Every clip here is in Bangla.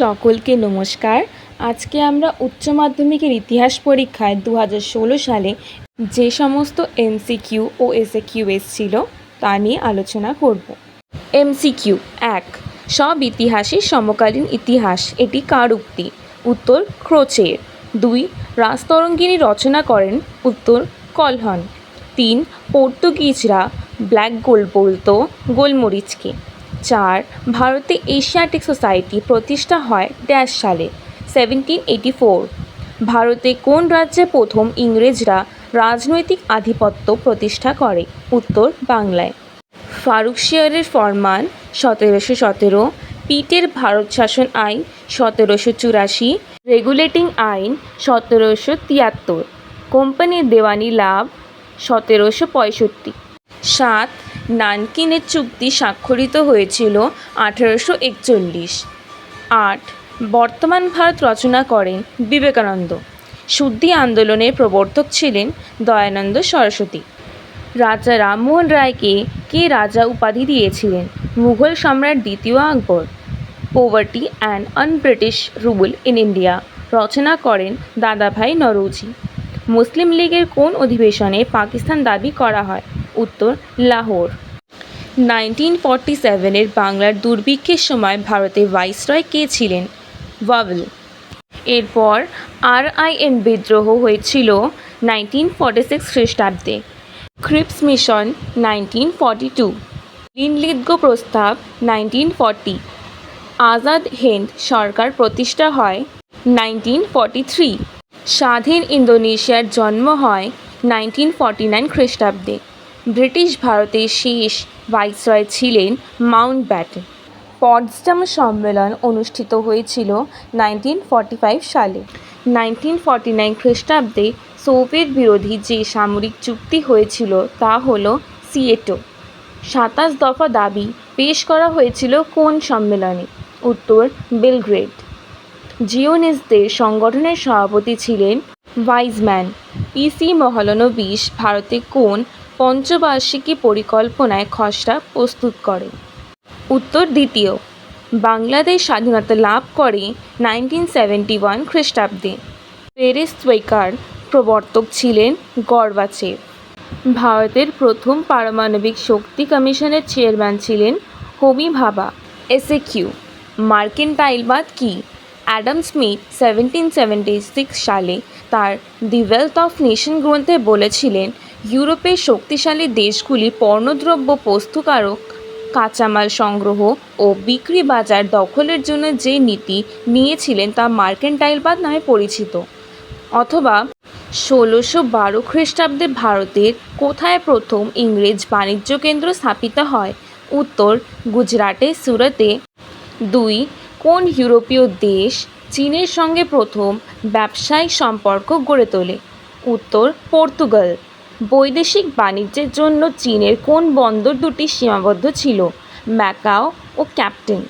সকলকে নমস্কার। আজকে আমরা উচ্চ মাধ্যমিকের ইতিহাস পরীক্ষায় দু হাজার ষোলো সালে যে সমস্ত এমসিকিউ ও এসএকিউ এসেছিল তা নিয়ে আলোচনা করব। এমসিকিউ এক, সব ইতিহাসই সমকালীন ইতিহাস, এটি কার উক্তি? উত্তর, ক্রোচের। দুই, রাজতরঙ্গিনী রচনা করেন, উত্তর, কলহন। তিন, পর্তুগিজরা ব্ল্যাক গোল্ড বলতো গোলমরিচকে। চার, ভারতে এশিয়াটিক সোসাইটি প্রতিষ্ঠা হয় ড্যাশ সালে সেভেন্টিন এইটি ফোর ভারতে কোন রাজ্যে প্রথম ইংরেজরা রাজনৈতিক আধিপত্য প্রতিষ্ঠা করে? উত্তর, বাংলায়। ফারুকশিয়ারের ফরমান, সতেরোশো সতেরো। পিটের ভারত শাসন আইন, সতেরোশো চুরাশি। রেগুলেটিং আইন, সতেরোশো তিয়াত্তর। কোম্পানির দেওয়ানি লাভ, সতেরোশো পঁয়ষট্টি। সাত নানকিনের চুক্তি স্বাক্ষরিত হয়েছিল আঠেরোশো একচল্লিশ। আট, বর্তমান ভারত রচনা করেন বিবেকানন্দ। শুদ্ধি আন্দোলনের প্রবর্তক ছিলেন দয়ানন্দ সরস্বতী। রাজা রামমোহন রায়কে কে রাজা উপাধি দিয়েছিলেন? মুঘল সম্রাট দ্বিতীয় Akbar. Poverty and un-British rule in India রচনা করেন দাদাভাই নরৌজি। মুসলিম লীগের কোন অধিবেশনে পাকিস্তান দাবি করা হয়? উত্তর, লাহোর। নাইনটিন ফর্টি সেভেনের বাংলার দুর্ভিক্ষের সময় ভারতে ভাইসরয় কে ছিলেন? ওয়াভেল এরপর আর আই এন বিদ্রোহ হয়েছিল নাইনটিন ফর্টি সিক্স খ্রিস্টাব্দে। Cripps mission nineteen forty two Linlithgow প্রস্তাব নাইনটিন ফর্টি আজাদ হিন্দ সরকার প্রতিষ্ঠা হয় নাইনটিন ফর্টি থ্রি স্বাধীন ইন্দোনেশিয়ার জন্ম হয় নাইনটিন ফর্টি নাইন খ্রিস্টাব্দে। ব্রিটিশ ভারতের শেষ ভাইসরয় ছিলেন মাউন্ট ব্যাটেন পটসডাম সম্মেলন অনুষ্ঠিত হয়েছিল নাইনটিন ফর্টি ফাইভ সালে। নাইনটিন ফর্টি নাইন খ্রিস্টাব্দে সোভিয়েত বিরোধী যে সামরিক চুক্তি হয়েছিল তা হল সিয়েটো। সাতাশ দফা দাবি পেশ করা হয়েছিল কোন সম্মেলনে? উত্তর, বেলগ্রেড। জিওনিস্টদের সংগঠনের সভাপতি ছিলেন ভাইজম্যান ইসি মহলানবিশ ভারতে কোন পঞ্চবার্ষিকী পরিকল্পনায় খসড়া প্রস্তুত করে। উত্তর দ্বিতীয়, বাংলাদেশ স্বাধীনতা লাভ করে নাইনটিন সেভেন্টি ওয়ান খ্রিস্টাব্দে। পেরেস্ট্রৈকার প্রবর্তক ছিলেন গর্বাচেভ। ভারতের প্রথম পারমাণবিক শক্তি কমিশনের চেয়ারম্যান ছিলেন হোমি ভাবা এসএ কিউ মার্কেন্টাইলবাদ কি? Adam Smith seventeen seventy six সালে তার দি ওয়েলথ অফ নেশন গ্রন্থে বলেছিলেন ইউরোপের শক্তিশালী দেশগুলি পণ্যদ্রব্য প্রস্তুতকারক, কাঁচামাল সংগ্রহ ও বিক্রি বাজার দখলের জন্য যে নীতি নিয়েছিলেন তা মার্কেন্টাইলবাদ নামে পরিচিত। অথবা ষোলোশো বারো খ্রিস্টাব্দে ভারতের কোথায় প্রথম ইংরেজ বাণিজ্য কেন্দ্র স্থাপিত হয়? উত্তর, গুজরাটে সুরতে। দুই, কোন ইউরোপীয় দেশ চীনের সঙ্গে প্রথম ব্যবসায়িক সম্পর্ক গড়ে তোলে? উত্তর, পর্তুগাল। বৈদেশিক বাণিজ্যের জন্য চীনের কোন বন্দর দুটি সীমাবদ্ধ ছিল? ম্যাকাও ও ক্যাপ্টেন।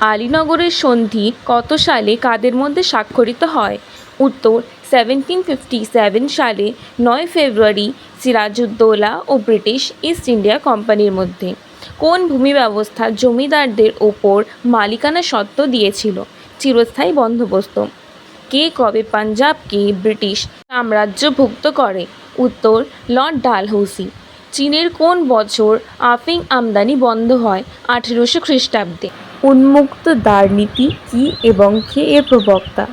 আলীনগরের সন্ধি কত সালে কাদের মধ্যে স্বাক্ষরিত হয়? উত্তর সেভেন্টিন ফিফটি সেভেন সালে, নয় ফেব্রুয়ারি, সিরাজউদ্দৌলা ও ব্রিটিশ ইস্ট ইন্ডিয়া কোম্পানির মধ্যে। কোন ভূমি ব্যবস্থা জমিদারদের ওপর মালিকানা সত্ত্ব দিয়েছিল? চিরস্থায়ী বন্দোবস্ত। কে কবে পাঞ্জাবকে ব্রিটিশ সাম্রাজ্যভুক্ত করে? উত্তর, লর্ড ডালহৌসি। চীনের কোন বছর আফিং আমদানি বন্ধ হয়? আঠেরোশো খ্রিস্টাব্দে। উন্মুক্ত দ্বারনীতি কী এবং কে এর প্রবক্তা?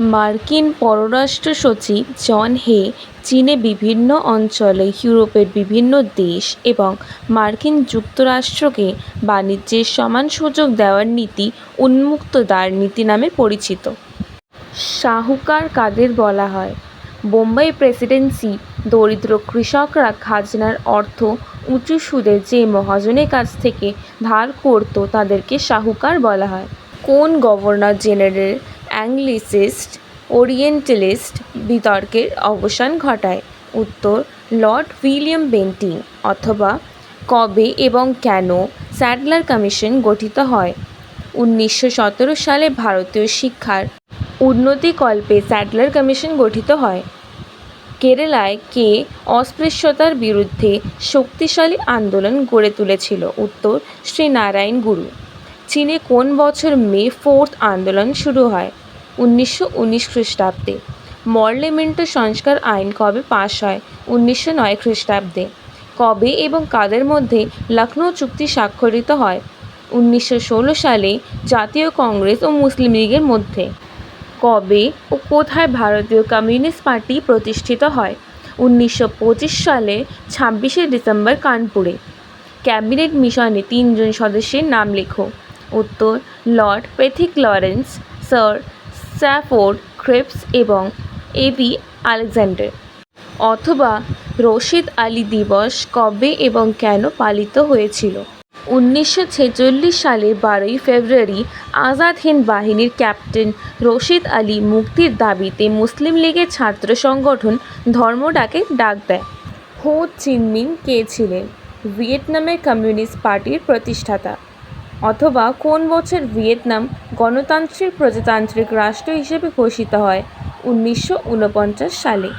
মার্কিন পররাষ্ট্র সচিব জন হে, চীনে বিভিন্ন অঞ্চলে ইউরোপের বিভিন্ন দেশ এবং মার্কিন যুক্তরাষ্ট্রকে বাণিজ্যের সমান সুযোগ দেওয়ার নীতি উন্মুক্ত দ্বার নীতি নামে পরিচিত। শাহুকার কাদের বলা হয়? বোম্বাই প্রেসিডেন্সি দরিদ্র কৃষকরা খাজনার অর্থ উঁচু সুদে যে মহাজনের কাছ থেকে ধার করত তাদেরকে শাহুকার বলা হয়। কোন গভর্নর জেনারেল, অ্যাংলিসিস্ট, ওরিয়েন্টালিস্ট বিতর্কের অবসান ঘটায়? উত্তর, লর্ড উইলিয়াম বেন্টিং অথবা কবে এবং কেন স্যাডলার কমিশন গঠিত হয়? উনিশশো সতেরো সালে ভারতীয় শিক্ষার উন্নতিকল্পে স্যাডলার কমিশন গঠিত হয়। কেরালায় কে অস্পৃশ্যতার বিরুদ্ধে শক্তিশালী আন্দোলন গড়ে তুলেছিল, উত্তর শ্রীনারায়ণ গুরু। চীনে কোন বছর মে ফোর্থ আন্দোলন শুরু হয়? উনিশশো উনিশ খ্রিস্টাব্দে। মর্লেমেন্টো সংস্কার আইন কবে পাশ হয়? উনিশশো নয় খ্রিস্টাব্দে। কবে এবং কাদের মধ্যে লখনৌ চুক্তি স্বাক্ষরিত হয়? উনিশশো ষোলো সালে জাতীয় কংগ্রেস ও মুসলিম লীগের মধ্যে। কবে ও কোথায় ভারতীয় কমিউনিস্ট পার্টি প্রতিষ্ঠিত হয়? উনিশশো পঁচিশ সালে ছাব্বিশে ডিসেম্বর কানপুরে। ক্যাবিনেট মিশনে তিনজন সদস্যের নাম লেখো। উত্তর, Lord Pethick Lawrence, sir Stafford Cripps এবং এভি আলেকজান্ডার। অথবা রশিদ আলী দিবস কবে এবং কেন পালিত হয়েছিল? উনিশশো ছেচল্লিশ সালে বারোই ফেব্রুয়ারি আজাদ হিন্দ বাহিনীর ক্যাপ্টেন রশিদ আলী মুক্তির দাবিতে মুসলিম লীগের ছাত্র সংগঠন ধর্মডাকে ডাক দেয়। হো চিনমিন কে ছিলেন? ভিয়েতনামের কমিউনিস্ট পার্টির প্রতিষ্ঠাতা। অথবা কোন বছর ভিয়েতনাম গণতান্ত্রিক, প্রজাতান্ত্রিক রাষ্ট্র হিসেবে ঘোষিত হয়? উনিশশো ঊনপঞ্চাশ সালে।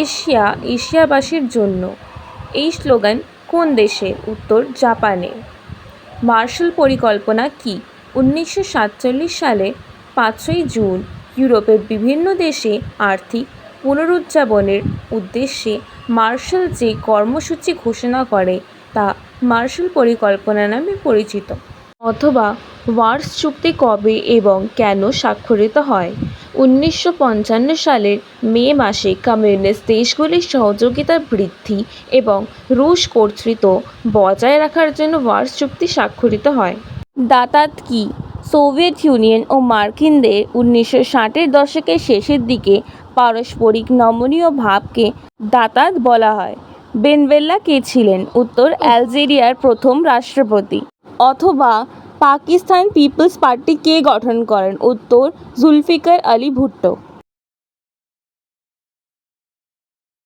এশিয়া, এশিয়াবাসীর জন্য। এই স্লোগান কোন দেশে? উত্তর জাপানের মার্শাল পরিকল্পনা কি? উনিশশো সাতচল্লিশ সালে পাঁচই জুন ইউরোপের বিভিন্ন দেশে আর্থিক পুনরুজ্জীবনের উদ্দেশ্যে মার্শাল যে কর্মসূচি ঘোষণা করে তা মার্শাল পরিকল্পনা নামে পরিচিত। অথবা ওয়ার্স চুক্তি কবে এবং কেন স্বাক্ষরিত হয়? উনিশশো পঞ্চান্ন সালের মে মাসে কমিউনিস্ট দেশগুলির সহযোগিতা বৃদ্ধি এবং রুশ কর্তৃত্ব বজায় রাখার জন্য ওয়ার্স চুক্তি স্বাক্ষরিত হয়। দাতাত কি? সোভিয়েত ইউনিয়ন ও মার্কিনদের উনিশশো ষাটের দশকের শেষের দিকে পারস্পরিক নমনীয় ভাবকে দাতাত বলা হয়। বেনবেল্লা কে ছিলেন? উত্তর অ্যালজেরিয়ার প্রথম রাষ্ট্রপতি। অথবা পাকিস্তান পিপলস পার্টি কে গঠন করেন। উত্তর জুলফিকার আলী ভুট্টো।